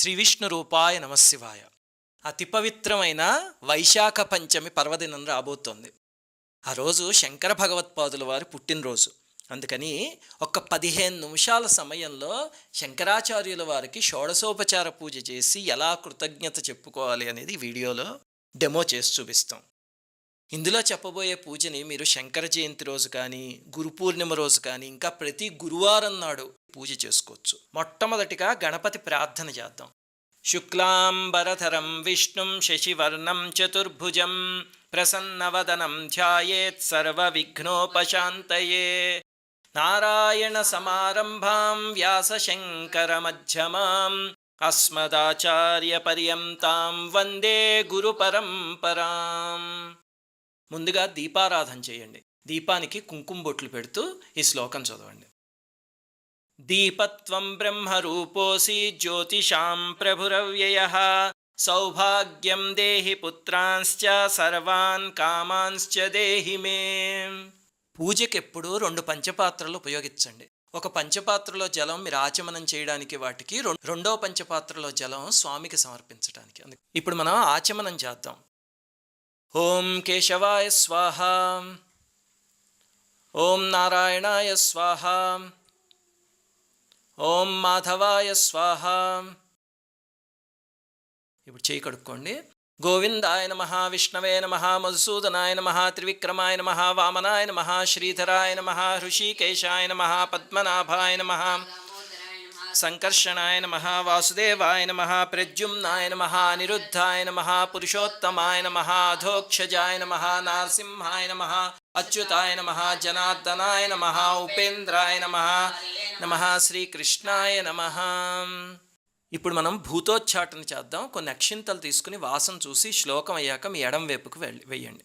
శ్రీ విష్ణు రూపాయ నమశివాయ అతి పవిత్రమైన వైశాఖ పంచమి పర్వదినం రాబోతోంది. ఆ రోజు శంకర భగవత్పాదుల వారి పుట్టినరోజు. అందుకని ఒక పదిహేను నిమిషాల సమయంలో శంకరాచార్యుల వారికి షోడశోపచార పూజ చేసి ఎలా కృతజ్ఞత చెప్పుకోవాలి అనేది వీడియోలో డెమో చేసి చూపిస్తాం. ఇందులో చెప్పబోయే పూజని మీరు శంకర జయంతి రోజు కానీ గురు పూర్ణిమ రోజు కానీ ఇంకా ప్రతి గురువారం నాడు పూజ చేసుకోవచ్చు. మొట్టమొదటిగా గణపతి ప్రార్థన చేద్దాం. శుక్లాంబరధరం విష్ణుం శశివర్ణం చతుర్భుజం ప్రసన్నవదనం ధ్యాయేత్ సర్వవిఘ్నోపశాంతయే. నారాయణ సమారంభాం వ్యాసశంకరమధ్యమాం అస్మదాచార్యపర్యంతాం వందే గురు పరంపరాం. ముందుగా దీపారాధన చేయండి. దీపానికి కుంకుమ బొట్లు పెడుతూ ఈ శ్లోకం చదవండి. దీపత్వం బ్రహ్మరూపోసి జ్యోతిషాం ప్రభురవ్యయ సౌభాగ్యం దేహి పుత్రాంశ్చ సర్వాన్ కామాంశ్చ దేహి మే. పూజకెప్పుడు రెండు పంచపాత్రలు ఉపయోగించండి. ఒక పంచపాత్రలో జలం మీరు ఆచమనం చేయడానికి వాటికి రెండో పంచపాత్రలో జలం స్వామికి సమర్పించడానికి ఇప్పుడు మనం ఆచమనం చేద్దాం. ఓం కేశవాయ స్వాహ ఓం నారాయణాయ స్వాహ ఓం మాధవాయ స్వాహ. ఇప్పుడు చేయి కడుక్కోండి. గోవిందాయ నమ విష్ణవే నమ మధుసూదనాయ నమ త్రివిక్రమాయ నమ వామనాయ నమ శ్రీధరాయ నమ హృషికేశాయ నమ పద్మనాభాయ నమ. సంకర్షణాయ నమ వాసుదేవాయ నమ ప్రద్యుమ్నాయ నమ అనిరుద్ధాయ నమ పురుషోత్తమాయ నమ అధోక్షజాయ నమ నారసింహాయ నమ అచ్యుతాయ నమ జనార్దనాయ నమ ఉపేంద్రాయ నమ నమ శ్రీకృష్ణాయ నమ. ఇప్పుడు మనం భూతోచ్చాటన చేద్దాం. కొన్ని అక్షింతలు తీసుకుని వాసన చూసి శ్లోకం అయ్యాక మీ ఎడం వైపుకు వెళ్ళి వెయ్యండి.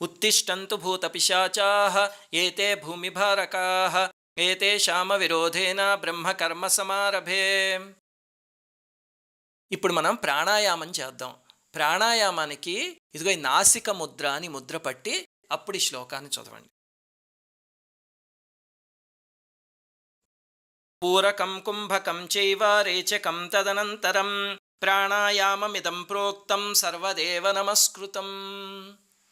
ఉత్తిష్టంతు భూతపిశాచా ఏతే భూమిభారకా ఏతేషామ విరోధేన బ్రహ్మకర్మ సమారభే. ఇప్పుడు మనం ప్రాణాయామం చేద్దాం. ప్రాణాయామానికి ఇదిగో ఈ నాసిక ముద్ర అని ముద్ర పట్టి అప్పుడు ఈ శ్లోకాన్ని చదవండి. పూరకం కుంభకం చైవ రేచకం తదనంతరం ప్రాణాయామమిదం ప్రోక్తం సర్వదేవ నమస్కృతం.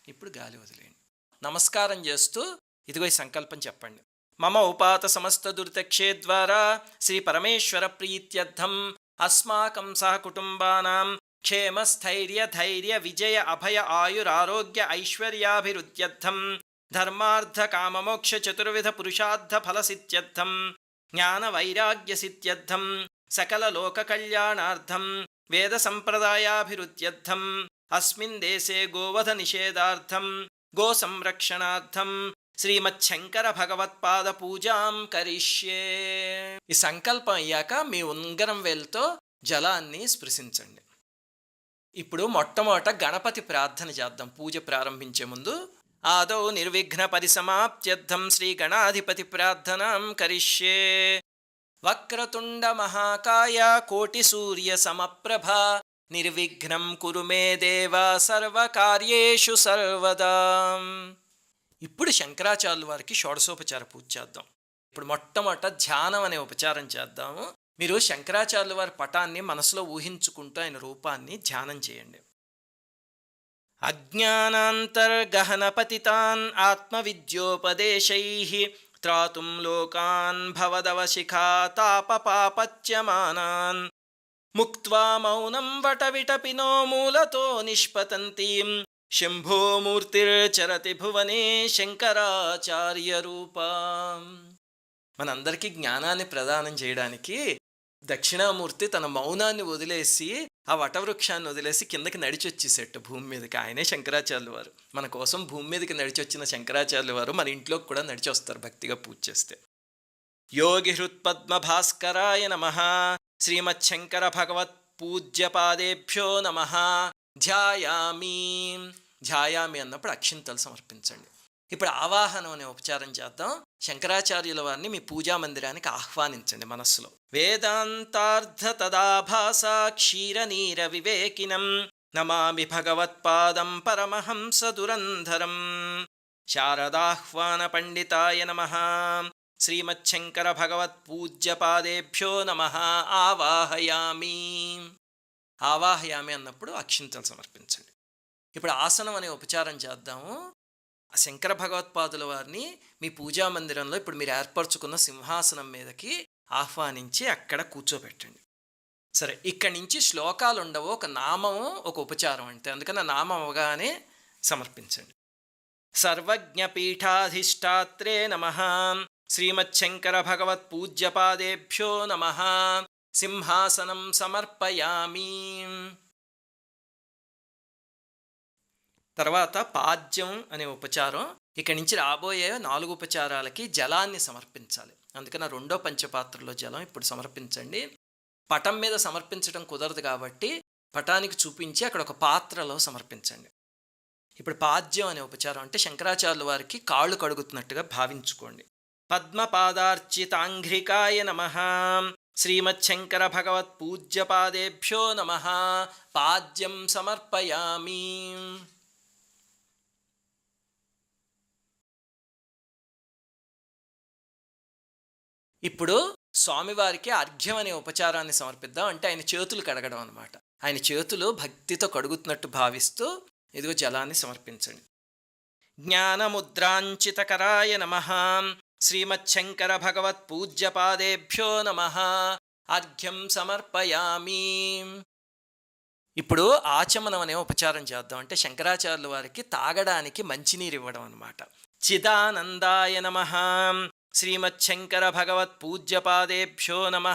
ఇప్పుడు గాలి వదిలేయండి. నమస్కారం చేస్తూ ఇదిగో ఈ సంకల్పం చెప్పండి. మమ ఉపాత సమస్త దురితక్షే ద్వారా శ్రీ పరమేశ్వర ప్రీత్యర్థం అస్మాకం సహకుటుంబానాం క్షేమ స్థైర్య ధైర్య విజయ అభయ ఆయురారోగ్య ఐశ్వర్యాభివృద్ధ్యర్థం. ధర్మార్థ కామమోక్ష చతుర్విధ పురుషార్థ ఫలసిత్యర్థం. జ్ఞాన వైరాగ్య సిత్యర్థం సకల లోక కళ్యాణార్థం. వేద సంప్రదాయాభివృద్ధ్యర్థం. అస్మిన్ దేశే గోవధ నిషేధార్థం. గో సంరక్షణార్థం. శ్రీమచ్చంకర భగవత్పాద పూజాం కరిష్యే. ఈ సంకల్పం అయ్యాక మీ ఉంగరం వేలుతో జలాన్ని స్పృశించండి. ఇప్పుడు మొట్టమొదట గణపతి ప్రార్థన చేద్దాం. పూజ ప్రారంభించే ముందు ఆదౌ నిర్విఘ్న పరిసమాప్త్యర్థం శ్రీ గణాధిపతి ప్రార్థనాం కరిష్యే. వక్రతుండ మహాకాయ కోటి సూర్య సమప్రభ నిర్విఘ్నం కురు మే దేవ సర్వకార్యేషు సర్వదా. ఇప్పుడు శంకరాచార్యుల వారికి షోడశోపచార పూజ చేద్దాం. ఇప్పుడు మొట్టమొదట ధ్యానం అనే ఉపచారం చేద్దాము. మీరు శంకరాచార్యుల వారి పటాన్ని మనసులో ఊహించుకుంటూ ఆయన రూపాన్ని ధ్యానం చేయండి. అజ్ఞానాంతర్గహనపతితాన్ ఆత్మవిద్యోపదేశై త్రాతుం లోకాన్ భవదవశిఖా తాపపాపచ్యమానాన్ ముక్వా మౌనం వటవిటపినో మూలతో నిష్పతంతీం శంభోమూర్తిర్చరతి భువనే శంకరాచార్య రూపా మనందరికీ జ్ఞానాన్ని ప్రదానం చేయడానికి దక్షిణామూర్తి తన మౌనాన్ని వదిలేసి ఆ వటవృక్షాన్ని వదిలేసి కిందకి నడిచి వచ్చేసేట భూమి మీదకి. ఆయనే శంకరాచార్యులు వారు. మన కోసం భూమి మీదకి నడిచి వచ్చిన శంకరాచార్యులు వారు మన ఇంట్లోకి కూడా నడిచి వస్తారు భక్తిగా పూజ చేస్తే. యోగి హృత్పద్మ భాస్కరాయ నమ. శ్రీమచ్చంకర భగవత్ పూజ్యపాదేభ్యో నమ. ధ్యాయామి ధ్యాయామి అన్నప్పుడు అక్షింతలు సమర్పించండి. ఇప్పుడు ఆవాహనం అనే ఉపచారం చేద్దాం. శంకరాచార్యుల వారిని మీ పూజా మందిరానికి ఆహ్వానించండి మనస్సులో. వేదాంతార్థ తదాభాస క్షీరనీర వివేకినం నమామి భగవత్పాదం పరమహంస దురంధరం. శారదాహ్వాన పండితాయ నమ. శ్రీమచ్చంకర భగవత్ పూజ్యపాదేభ్యో నమ. ఆవాహయామి. ఆవాహయామి అన్నప్పుడు అక్షింతలు సమర్పించండి. ఇప్పుడు ఆసనం అనే ఉపచారం చేద్దాము. శంకర భగవత్పాదుల వారిని మీ పూజా మందిరంలో ఇప్పుడు మీరు ఏర్పరచుకున్న సింహాసనం మీదకి ఆహ్వానించి అక్కడ కూర్చోబెట్టండి. సరే ఇక్కడి నుంచి శ్లోకాలు ఉండవు ఒక నామము ఒక ఉపచారం అంటే అందుకని నామం అవగానే సమర్పించండి. సర్వజ్ఞపీఠాధిష్టాత్రే నమ. శ్రీమచ్చంకర భగవత్ పూజ్యపాదేభ్యో నమ. సింహాసనం సమర్పయామి తర్వాత పాద్యం అనే ఉపచారం. ఇక్కడి నుంచి రాబోయే నాలుగు ఉపచారాలకి జలాన్ని సమర్పించాలి. అందుకని రెండో పంచపాత్రలో జలం ఇప్పుడు సమర్పించండి. పటం మీద సమర్పించడం కుదరదు కాబట్టి పటానికి చూపించి అక్కడ ఒక పాత్రలో సమర్పించండి. ఇప్పుడు పాద్యం అనే ఉపచారం అంటే శంకరాచార్యుల వారికి కాళ్ళు కడుగుతున్నట్టుగా భావించుకోండి. పద్మపాదార్చితాంఘ్రికాయ నమ. శ్రీమచ్చంకర భగవత్ పూజ్యపాదేభ్యో నమ. పాద్యం సమర్పయామి. ఇప్పుడు స్వామివారికి అర్ఘ్యం అనే ఉపచారాన్ని సమర్పిద్దాం అంటే ఆయన చేతులు కడగడం అనమాట ఆయన చేతులు భక్తితో కడుగుతున్నట్టు భావిస్తూ ఇదిగో జలాన్ని సమర్పించండి. జ్ఞానముద్రాంచితకరాయ నమ. శ్రీమచ్చంకర భగవత్ పూజ్యపాదేభ్యో నమ. అర్ఘ్యం సమర్పయామి. ఇప్పుడు ఆచమనం అనే ఉపచారం చేద్దాం. అంటే శంకరాచార్యుల వారికి తాగడానికి మంచినీరు ఇవ్వడం అనమాట చిదానందాయ నమ. శ్రీమచ్చంకర భగవత్ పూజ్యపాదేభ్యో నమ.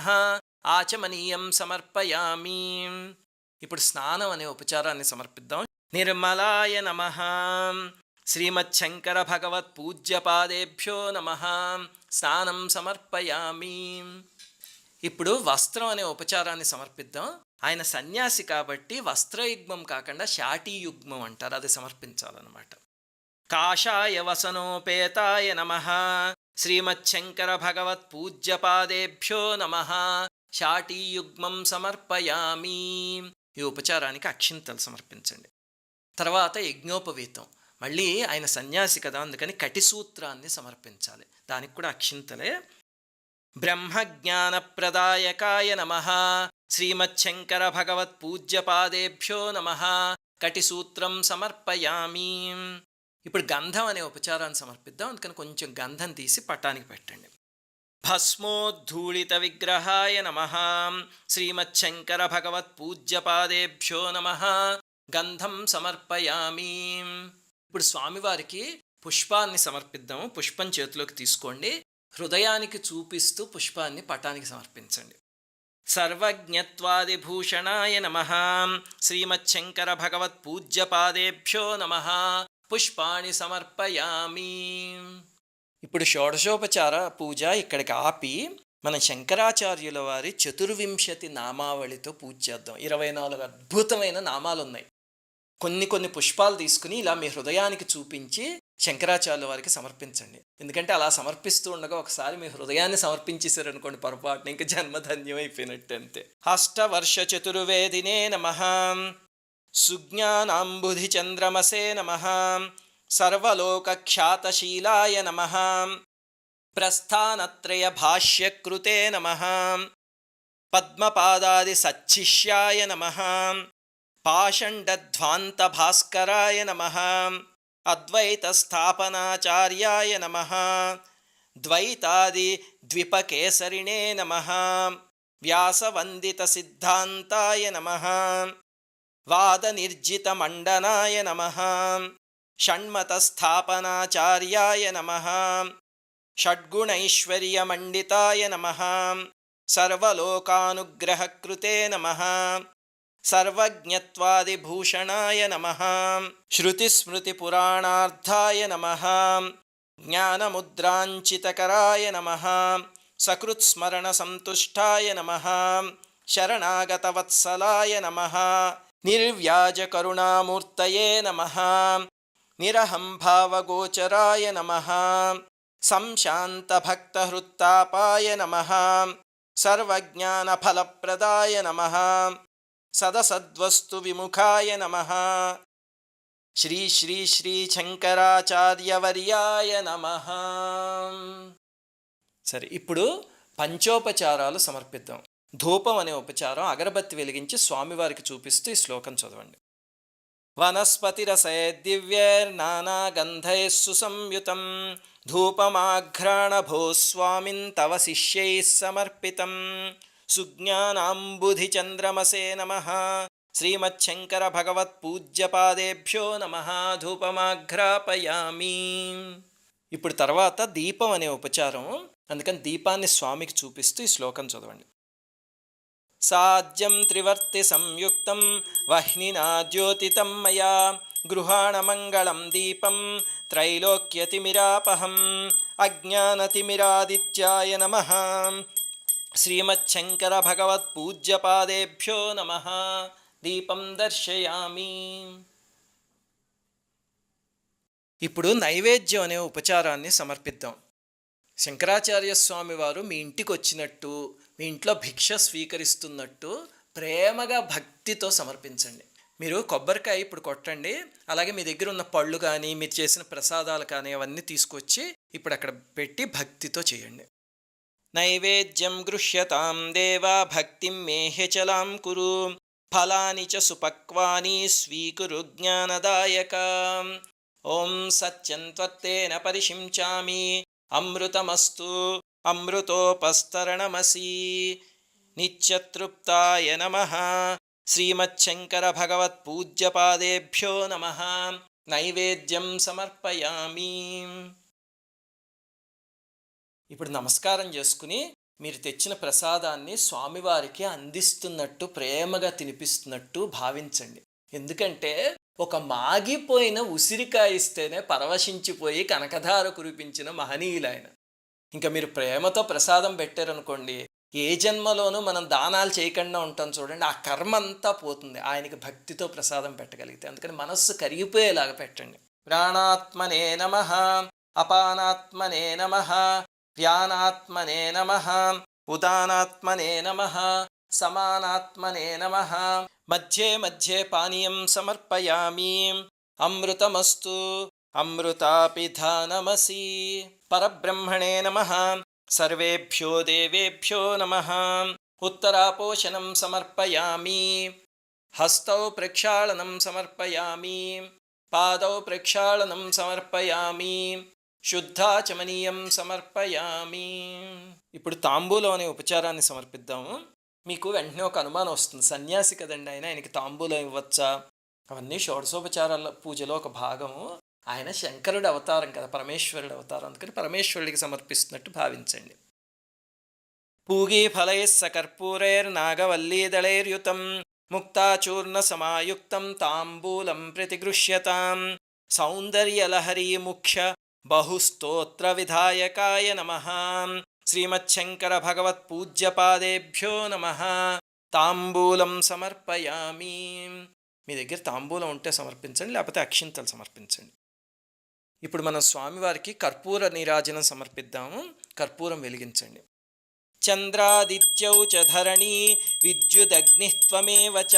ఆచమనీయం సమర్పయామి. ఇప్పుడు స్నానం అనే ఉపచారాన్ని సమర్పిద్దాం. నిర్మలాయ నమ. శ్రీమచ్చంకర భగవత్ పూజ్యపాదేభ్యో నమ. స్నానం సమర్పయామి. ఇప్పుడు వస్త్రం అనే ఉపచారాన్ని సమర్పిద్దాం. ఆయన సన్యాసి కాబట్టి వస్త్రయుగ్మం కాకుండా శాటీయుగ్మం అంటారు. అది సమర్పించాలన్నమాట. కాషాయ వసనోపేతాయ నమ. శ్రీమచ్చంకర భగవత్ పూజ్యపాదేభ్యో నమ. శాటీయుగ్మం సమర్పయామి. ఈ ఉపచారానికి అక్షింతలు సమర్పించండి. తర్వాత యజ్ఞోపవీతం. మళ్ళీ ఆయన సన్యాసి కదా అందుకని కటిసూత్రాన్ని సమర్పించాలి. దానికి కూడా అక్షింతలే. బ్రహ్మజ్ఞానప్రదాయకాయ నమ. శ్రీమచ్చంకర భగవత్ పూజ్యపాదేభ్యో నమ కటిసూత్రం సమర్పయామి. ఇప్పుడు గంధం అనే ఉపచారాన్ని సమర్పిద్దాం అందుకని కొంచెం గంధం తీసి పట్టానికి పెట్టండి. భస్మోద్ధూళిత విగ్రహాయ నమ. శ్రీమచ్చంకర భగవత్ పూజ్యపాదేభ్యో నమ. గంధం సమర్పయామి. ఇప్పుడు స్వామివారికి పుష్పాన్ని సమర్పిద్దాము. పుష్పం చేతిలోకి తీసుకోండి. హృదయానికి చూపిస్తూ పుష్పాన్ని పటానికి సమర్పించండి. సర్వజ్ఞత్వాదిభూషణాయ నమ. శ్రీమచ్చంకర భగవత్ పూజ్యపాదేభ్యో నమ. పుష్పాణి సమర్పయామి. ఇప్పుడు షోడశోపచార పూజ ఇక్కడికి ఆపి మన శంకరాచార్యుల వారి చతుర్వింశతి నామావళితో పూజ చేద్దాం. ఇరవై నాలుగు అద్భుతమైన నామాలు ఉన్నాయి కొన్ని కొన్ని పుష్పాలు తీసుకుని ఇలా మీ హృదయానికి చూపించి శంకరాచార్యుల వారికి సమర్పించండి. ఎందుకంటే అలా సమర్పిస్తూ ఉండగా ఒకసారి మీ హృదయాన్ని సమర్పించేశారనుకోండి పొరపాటున ఇంకా జన్మధన్యం అయిపోయినట్టు అంతే. అష్టవర్ష చతుర్వేదినే నమ. సుజ్ఞానాంబుధి చంద్రమసే నమ. సర్వలోకఖ్యాతశీలాయ నమ. ప్రస్థానత్రయ భాష్యకృతే నమ. పద్మపాదాది సచ్చిష్యాయ నమ. పాషండధ్వాంతభాస్కరాయ నమ అద్వైతస్థాపనాచార్యాయ నమ ద్వైతాది ద్విపకేసరిణే నమ వ్యాసవందితసిద్ధాంతాయ నమ వాదనిర్జితమండనాయ నమ షణ్మతస్థాపనాచార్యాయ నమ షడ్గుణైశ్వర్యమండితాయ నమ సర్వలోకానుగ్రహకృతే నమ सर्वज्ञत्वादिभूषणाय नमः। श्रुतिस्मृतिपुराणार्थाय नमः। ज्ञानमुद्राञ्चितकराय नमः। सकृत्स्मरणसन्तुष्टाय नमः। शरणागतवत्सलाय नमः। निर्व्याजकरुणामूर्तये नमः। निरहम्भावगोचराय नमः। संशान्तभक्तहृत्तापाय नमः। सर्वज्ञानफलप्रदाय नमः। సదసద్వస్తు విముఖాయ నమ. శ్రీ శ్రీ శ్రీ శంకరాచార్యవర్యాయ నమ. సరే ఇప్పుడు పంచోపచారాలు సమర్పిద్దాం. ధూపం అనే ఉపచారం అగరబత్తి వెలిగించి స్వామివారికి చూపిస్తూ ఈ శ్లోకం చదవండి. వనస్పతిరసే దివ్యైర్నానాగంధైः సుసంయుతం. ధూపమాఘ్రాణభో స్వామిన్ తవ శిష్యైः సమర్పితం. సుజ్ఞానాంబుధిచంద్రమసే నమ శ్రీమచ్చంకర భగవత్పూజ్యపాదేభ్యో నమ ధూపమాఘ్రాపయామి ఇప్పుడు తర్వాత దీపం అనే ఉపచారం అందుకని దీపాన్ని స్వామికి చూపిస్తూ ఈ శ్లోకం చదవండి. సాధ్యం త్రివర్తి సంయుక్తం వహ్నినా ద్యోతితం మయా గృహాణమంగళం దీపం త్రైలోక్యతిమిరాపహం అజ్ఞానతిమిరాదిత్యాయ నమ। శ్రీమచ్చంకర భగవత్ పూజ్యపాదేభ్యో నమ. దీపం దర్శయామి. ఇప్పుడు నైవేద్యం అనే ఉపచారాన్ని సమర్పిద్దాం. శంకరాచార్య స్వామి వారు మీ ఇంటికి వచ్చినట్టు మీ ఇంట్లో భిక్ష స్వీకరిస్తున్నట్టు ప్రేమగా భక్తితో సమర్పించండి. మీరు కొబ్బరికాయ ఇప్పుడు కొట్టండి అలాగే మీ దగ్గర ఉన్న పళ్ళు కానీ మీరు చేసిన ప్రసాదాలు కానీ అవన్నీ తీసుకొచ్చి ఇప్పుడు అక్కడ పెట్టి భక్తితో చేయండి. నైవేద్యం గృహ్యతాం దేవా భక్తిం మేహ్యచలాం కురు. ఫలాని చ సుపక్వాని స్వీకురు జ్ఞానదాయక. ఓం సత్యం త్వత్తేన పరిశించామి. అమృతమస్తు అమృతోపస్తరణమసి. నిత్యతృప్తాయ నమ. శ్రీమచ్చంకర భగవత్పూజ్యపాదేభ్యో నమ. నైవేద్యం సమర్పయామి. ఇప్పుడు నమస్కారం చేసుకుని మీరు తెచ్చిన ప్రసాదాన్ని స్వామివారికి అందిస్తున్నట్టు ప్రేమగా తినిపిస్తున్నట్టు భావించండి. ఎందుకంటే ఒక మాగిపోయిన ఉసిరికాయ ఇస్తేనే పరవశించిపోయి కనకధార కురిపించిన మహనీయులైన. ఇంకా మీరు ప్రేమతో ప్రసాదం పెట్టారనుకోండి ఏ జన్మలోనూ మనం దానాలు చేయకుండా ఉంటాం చూడండి ఆ కర్మ అంతా పోతుంది. ఆయనకి భక్తితో ప్రసాదం పెట్టగలిగితే. అందుకని మనస్సు కరిగిపోయేలాగా పెట్టండి. ప్రాణాత్మనే నమ అపానాత్మనే నమ ప్యానాత్మనే నమ ఉదానాత్మనే నమ సమానాత్మనే నమ మధ్యే మధ్యే పానీయం సమర్పయామి అమృతమస్తు అమృతాపిధానమసి పరబ్రహ్మణే నమ సర్వేభ్యో దేవేభ్యో నమ ఉత్తరాపోషణం సమర్పయామి హస్తౌ ప్రక్షాళనం సమర్పయామి పాదౌ ప్రక్షాళనం సమర్పయామి శుద్ధాచమనీయం సమర్పయామి. ఇప్పుడు తాంబూలం అనే ఉపచారాన్ని సమర్పిద్దాము. మీకు వెంటనే ఒక అనుమానం వస్తుంది. సన్యాసి కదండి ఆయన ఆయనకి తాంబూలం ఇవ్వచ్చా? అవన్నీ షోడశోపచారాల పూజలో ఒక భాగము. ఆయన శంకరుడు అవతారం కదా పరమేశ్వరుడు అవతారం. అందుకని పరమేశ్వరుడికి సమర్పిస్తున్నట్టు భావించండి. పూగీ ఫలై సకర్పూరైర్నాగవల్లీదళైర్యుతం ముక్తాచూర్ణ సమాయుక్తం తాంబూలం ప్రతిగృహ్యతాం. సౌందర్యలహరీ ముఖ్య బహుస్తోత్ర విధాయకాయ నమ శ్రీమచ్చంకర భగవత్పూజ్యపాదేభ్యో నమ తాంబూలం సమర్పయామి మీ దగ్గర తాంబూలం ఉంటే సమర్పించండి లేకపోతే అక్షింతలు సమర్పించండి. ఇప్పుడు మనం స్వామివారికి కర్పూర నీరాజనం సమర్పిద్దాము కర్పూరం వెలిగించండి. చంద్రాదిత్యౌ చ ధరణి విద్యుదగ్ని త్వమేవ చ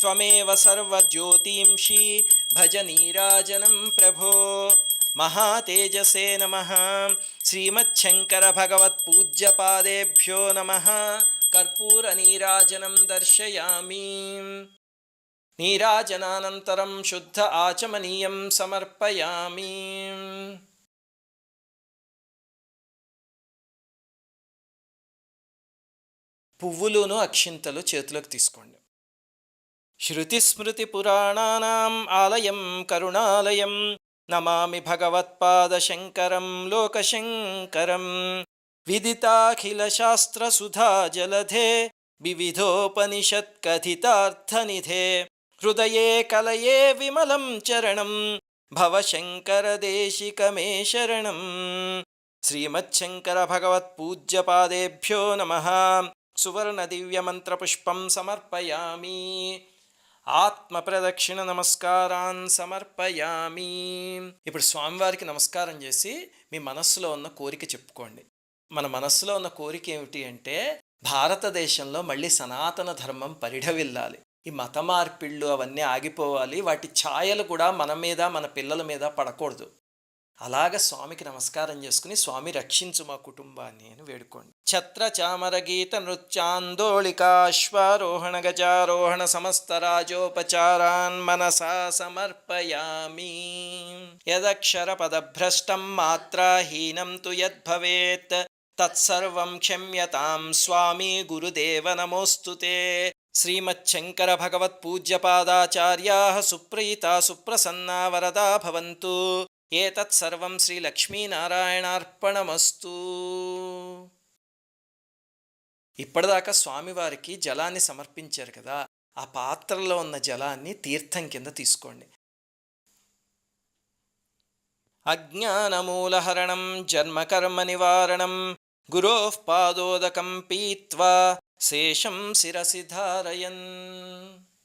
త్వమేవ సర్వజ్యోతింషి భజ నీరాజనం ప్రభో। మహాతేజసే నమ. శ్రీమచ్చంకర భగవత్ పూజ్యపాదేభ్యో నమ. కర్పూర నీరాజనం దర్శయామి. నీరాజనానంతరం శుద్ధ ఆచమనీయం సమర్పయామి. పువ్వులును అక్షింతలు చేతులకు తీసుకోండి. శృతిస్మృతిపురాణానాం ఆలయం కరుణాలయం नमामि भगवत्पादशङ्करं लोकशङ्करं। विदिताखिलशास्त्रसुधा जलधे विविधोपनिषत्कथितार्थनिधे। हृदये कलये विमलं चरणं भवशङ्कर देशिकमे शरणम् श्रीमच्छङ्कर नमः। सुवर्णदिव्यमन्त्रपुष्पं समर्पयामि। ఆత్మప్రదక్షిణ ఆత్మ ప్రదక్షిణ నమస్కారాన్ సమర్పయామి. ఇప్పుడు స్వామివారికి నమస్కారం చేసి మీ మనస్సులో ఉన్న కోరిక చెప్పుకోండి. మన మనస్సులో ఉన్న కోరిక ఏమిటి అంటే భారతదేశంలో మళ్ళీ సనాతన ధర్మం పరిఢవిల్లాలి. ఈ మత మార్పిళ్ళు అవన్నీ ఆగిపోవాలి. వాటి ఛాయలు కూడా మన మీద మన పిల్లల మీద పడకూడదు. అలాగ స్వామికి నమస్కారం చేసుకుని స్వామి రక్షించు మా కుటుంబాన్ని అని వేడుకోండి. ఛత్ర చామర గీత నృత్యాందోళికాశ్వారోహణ గజారోహణ సమస్త రాజోపచారాన్ మనసా సమర్పయామి. యదక్షర పదభ్రష్టం మాత్రాహీనం తు యద్భవేత్ తత్సర్వం క్షమ్యతాం స్వామి గురుదేవ నమోస్తుతే శ్రీమచ్చంకర భగవత్ పూజ్యపాదాచార్యాః సుప్రీతా సుప్రసన్నా వరదా భవంతు. ఏతత్ సర్వం శ్రీ లక్ష్మీనారాయణార్పణమస్తు ఇప్పటిదాకా స్వామివారికి జలాన్ని సమర్పించారు కదా ఆ పాత్రలో ఉన్న జలాన్ని తీర్థం కింద తీసుకోండి. అజ్ఞానమూలహరణం జన్మకర్మ నివారణం గురో పాదోదకం పీత్వా శేషం శిరసి ధారయన్.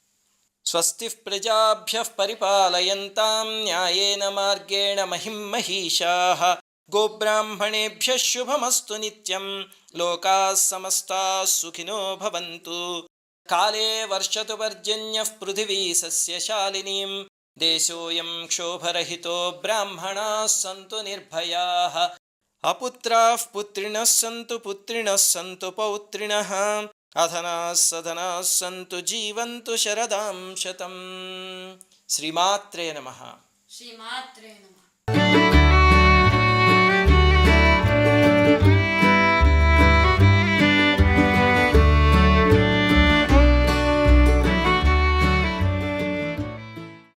స్వస్తి ప్రజాభ్య పరిపాలయంతాం న్యాయేన మార్గేణ మహిం మహిషా గోబ్రాహ్మణేభ్య శుభమస్తు నిత్యం లోకా సమస్తా సుఖినో భవంతు కాలే వర్షతు పర్జన్య పృథివీ సస్యశాలినీం దేశోయం క్షోభరహితో బ్రాహ్మణా సంతు నిర్భయా అపుత్రా పుత్రిణ సంతు పుత్రిణ సంతు పౌత్రిణ अधना सधना सन्तु जीवन्तु शरदां शतम्। श्रीमात्रे नमः। श्रीमात्रे नमः।